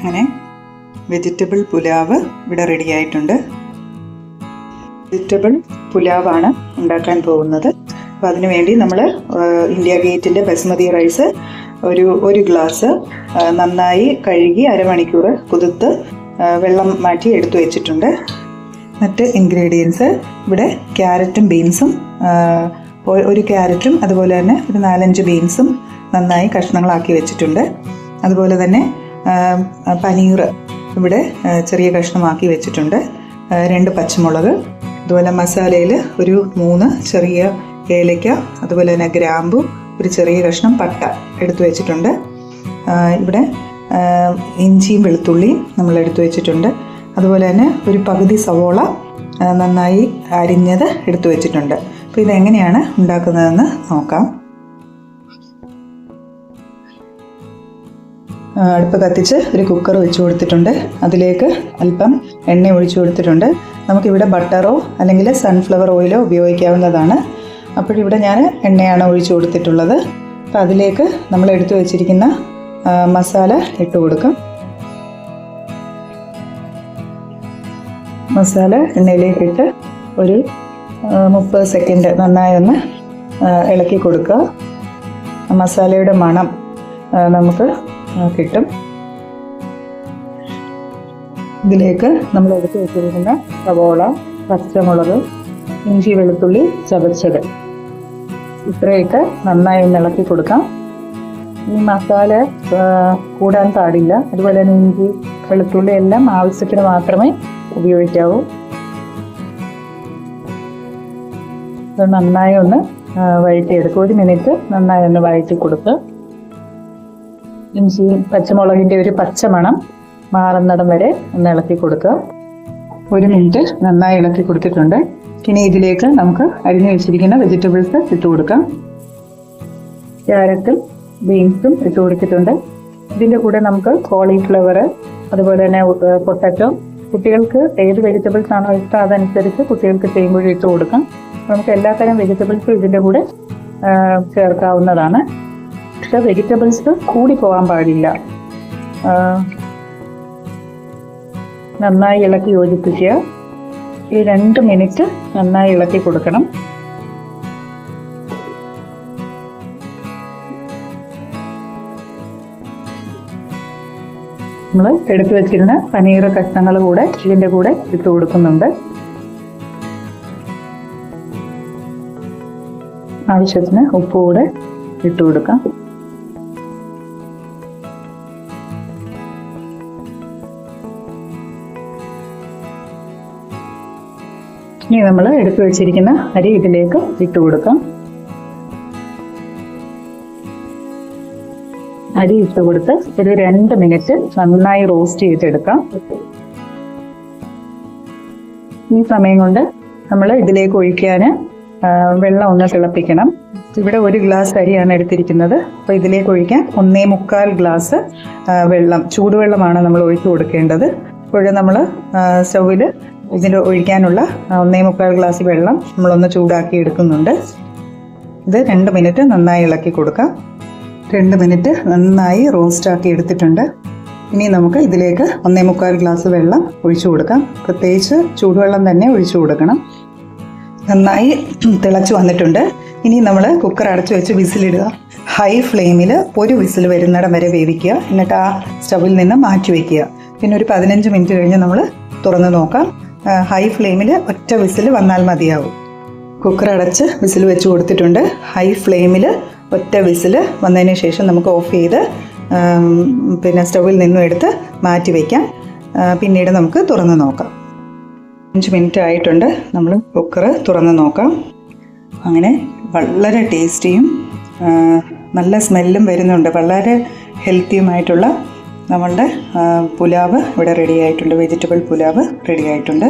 അങ്ങനെ വെജിറ്റബിൾ പുലാവ് ഇവിടെ റെഡി ആയിട്ടുണ്ട്. വെജിറ്റബിൾ പുലാവാണ് ഉണ്ടാക്കാൻ പോകുന്നത്. അപ്പോൾ അതിനു വേണ്ടി നമ്മൾ ഇന്ത്യ ഗേറ്റിന്റെ ബസ്മതി റൈസ് ഒരു ഒരു ഗ്ലാസ് നന്നായി കഴുകി അരമണിക്കൂർ കുതിർത്ത് വെള്ളം മാറ്റി എടുത്തു വെച്ചിട്ടുണ്ട്. മറ്റ് ഇൻഗ്രീഡിയൻസ് ഇവിടെ ക്യാരറ്റും ബീൻസും ഒരു ക്യാരറ്റും അതുപോലെ തന്നെ ഒരു നാലഞ്ച് ബീൻസും നന്നായി കഷ്ണങ്ങളാക്കി വെച്ചിട്ടുണ്ട്. അതുപോലെ തന്നെ പനീർ ഇവിടെ ചെറിയ കഷ്ണമാക്കി വെച്ചിട്ടുണ്ട്. രണ്ട് പച്ചമുളക് അതുപോലെ മസാലയിൽ ഒരു മൂന്ന് ചെറിയ ഏലയ്ക്ക അതുപോലെ തന്നെ ഗ്രാമ്പു ഒരു ചെറിയ കഷ്ണം പട്ട എടുത്തു വെച്ചിട്ടുണ്ട്. ഇവിടെ ഇഞ്ചിയും വെളുത്തുള്ളിയും നമ്മൾ എടുത്തു വെച്ചിട്ടുണ്ട്. അതുപോലെ തന്നെ ഒരു പകുതി സവോള നന്നായി അരിഞ്ഞത് എടുത്തു വെച്ചിട്ടുണ്ട്. അപ്പോൾ ഇതെങ്ങനെയാണ് ഉണ്ടാക്കുന്നതെന്ന് നോക്കാം. അടുപ്പ് കത്തിച്ച് ഒരു കുക്കർ വെച്ച് കൊടുത്തിട്ടുണ്ട്. അതിലേക്ക് അല്പം എണ്ണ ഒഴിച്ചു കൊടുത്തിട്ടുണ്ട്. നമുക്കിവിടെ ബട്ടറോ അല്ലെങ്കിൽ സൺഫ്ലവർ ഓയിലോ ഉപയോഗിക്കാവുന്നതാണ്. അപ്പോഴിവിടെ ഞാൻ എണ്ണയാണ് ഒഴിച്ചു കൊടുത്തിട്ടുള്ളത്. അപ്പോൾ അതിലേക്ക് നമ്മൾ എടുത്തു വെച്ചിരിക്കുന്ന മസാല ഇട്ട് കൊടുക്കും. മസാല എണ്ണയിലേക്കിട്ട് ഒരു മുപ്പത് സെക്കൻഡ് നന്നായി ഒന്ന് ഇളക്കി കൊടുക്കുക. മസാലയുടെ മണം നമുക്ക് കിട്ടും. ഇതിലേക്ക് നമ്മൾ എടുത്ത് വെച്ചിരിക്കുന്ന സവോള പച്ചമുളക് ഇഞ്ചി വെളുത്തുള്ളി ചതച്ചത്. ഇത്രയൊക്കെ നന്നായി ഇളക്കി കൊടുക്കാം. ഈ മസാല കൂടാൻ പാടില്ല. അതുപോലെ തന്നെ ഇഞ്ചി വെളുത്തുള്ളി എല്ലാം ആവശ്യത്തിന് മാത്രമേ ഉപയോഗിക്കാവൂ. നന്നായി ഒന്ന് വഴറ്റിയെടുക്കും. ഒരു മിനിറ്റ് നന്നായി ഒന്ന് വഴറ്റി കൊടുക്കുക ഇഞ്ചി പച്ചമുളകിന്റെ ഒരു പച്ചമണം മാറുന്നിടം വരെ ഒന്ന് ഇളക്കി കൊടുക്കുക. ഒരു മിനിറ്റ് നന്നായി ഇളക്കി കൊടുത്തിട്ടുണ്ട്. ഇനി ഇതിലേക്ക് നമുക്ക് അരിഞ്ഞു വെച്ചിരിക്കുന്ന വെജിറ്റബിൾസ് ഇട്ട് കൊടുക്കാം. ക്യാരറ്റും ബീൻസും ഇട്ട് കൊടുത്തിട്ടുണ്ട്. ഇതിന്റെ കൂടെ നമുക്ക് കോളിഫ്ലവർ അതുപോലെ തന്നെ പൊട്ടറ്റോ കുട്ടികൾക്ക് ഏത് വെജിറ്റബിൾസ് ആണോ ഇഷ്ടം അതനുസരിച്ച് കുട്ടികൾക്ക് ചെയ്യുമ്പോഴും ഇട്ട് കൊടുക്കാം. നമുക്ക് എല്ലാത്തരം വെജിറ്റബിൾസും ഇതിന്റെ കൂടെ ചേർക്കാവുന്നതാണ്. പക്ഷെ വെജിറ്റബിൾസ് കൂടി പോകാൻ പാടില്ല. നന്നായി ഇളക്കി യോജിപ്പിക്കുക. ഈ രണ്ട് മിനിറ്റ് നന്നായി ഇളക്കി കൊടുക്കണം. നമ്മൾ എടുത്തു വെച്ചിരുന്ന പനീർ കഷ്ണങ്ങൾ കൂടെ ഇതിന്റെ കൂടെ ഇട്ട് കൊടുക്കുന്നുണ്ട്. ആവശ്യത്തിന് ഉപ്പ് കൂടെ ഇട്ട് കൊടുക്കാം. ഇനി നമ്മൾ എടുത്തു വെച്ചിരിക്കുന്ന അരി ഇതിലേക്ക് ഇട്ട് കൊടുക്കാം. അരി ഇട്ട് കൊടുത്ത് ഒരു രണ്ട് മിനിറ്റ് നന്നായി റോസ്റ്റ് ചെയ്തെടുക്കാം. ഈ സമയം കൊണ്ട് നമ്മൾ ഇതിലേക്ക് ഒഴിക്കാൻ വെള്ളം ഒന്ന് തിളപ്പിക്കണം. ഇവിടെ ഒരു ഗ്ലാസ് അരിയാണ് എടുത്തിരിക്കുന്നത്. അപ്പോൾ ഇതിലേക്ക് ഒഴിക്കാൻ ഒന്നേ മുക്കാൽ ഗ്ലാസ് വെള്ളം ചൂടുവെള്ളമാണ് നമ്മൾ ഒഴിച്ചു കൊടുക്കേണ്ടത്. ഇപ്പോഴും നമ്മൾ സ്റ്റൗവിൽ ഇതിൽ ഒഴിക്കാനുള്ള ഒന്നേ മുക്കാൽ ഗ്ലാസ് വെള്ളം നമ്മളൊന്ന് ചൂടാക്കി എടുക്കുന്നുണ്ട്. ഇത് രണ്ട് മിനിറ്റ് നന്നായി ഇളക്കി കൊടുക്കാം. രണ്ട് മിനിറ്റ് നന്നായി റോസ്റ്റാക്കി എടുത്തിട്ടുണ്ട്. ഇനി നമുക്ക് ഇതിലേക്ക് ഒന്നേ മുക്കാൽ ഗ്ലാസ് വെള്ളം ഒഴിച്ചു കൊടുക്കാം. പ്രത്യേകിച്ച് ചൂടുവെള്ളം തന്നെ ഒഴിച്ചു കൊടുക്കണം. നന്നായി തിളച്ചു വന്നിട്ടുണ്ട്. ഇനി നമ്മൾ കുക്കർ അടച്ചു വെച്ച് വിസിലിടുക. ഹൈ ഫ്ലെയിമിൽ ഒരു വിസിൽ വരുന്നിടം വരെ വേവിക്കുക. എന്നിട്ട് ആ സ്റ്റവിൽ നിന്ന് മാറ്റി വയ്ക്കുക പിന്നെ ഒരു പതിനഞ്ച് മിനിറ്റ് കഴിഞ്ഞ് നമ്മൾ തുറന്ന് നോക്കാം. ഹൈ ഫ്ലെയിമിൽ ഒറ്റ വിസിൽ വന്നാൽ മതിയാവും. കുക്കർ അടച്ച് വിസിൽ വെച്ച് കൊടുത്തിട്ടുണ്ട്. ഹൈ ഫ്ലെയിമിൽ ഒറ്റ വിസിൽ വന്നതിന് ശേഷം നമുക്ക് ഓഫ് ചെയ്ത് പിന്നെ സ്റ്റൗവിൽ നിന്നും എടുത്ത് മാറ്റി വയ്ക്കാം പിന്നീട് നമുക്ക് തുറന്ന് നോക്കാം. അഞ്ച് മിനിറ്റ് ആയിട്ടുണ്ട്. നമ്മൾ കുക്കർ തുറന്ന് നോക്കാം. അങ്ങനെ വളരെ ടേസ്റ്റിയും നല്ല സ്മെല്ലും വരുന്നുണ്ട്. വളരെ ഹെൽത്തിയുമായിട്ടുള്ള നമ്മളുടെ പുലാവ് ഇവിടെ റെഡി ആയിട്ടുണ്ട്. വെജിറ്റബിൾ പുലാവ് റെഡി ആയിട്ടുണ്ട്.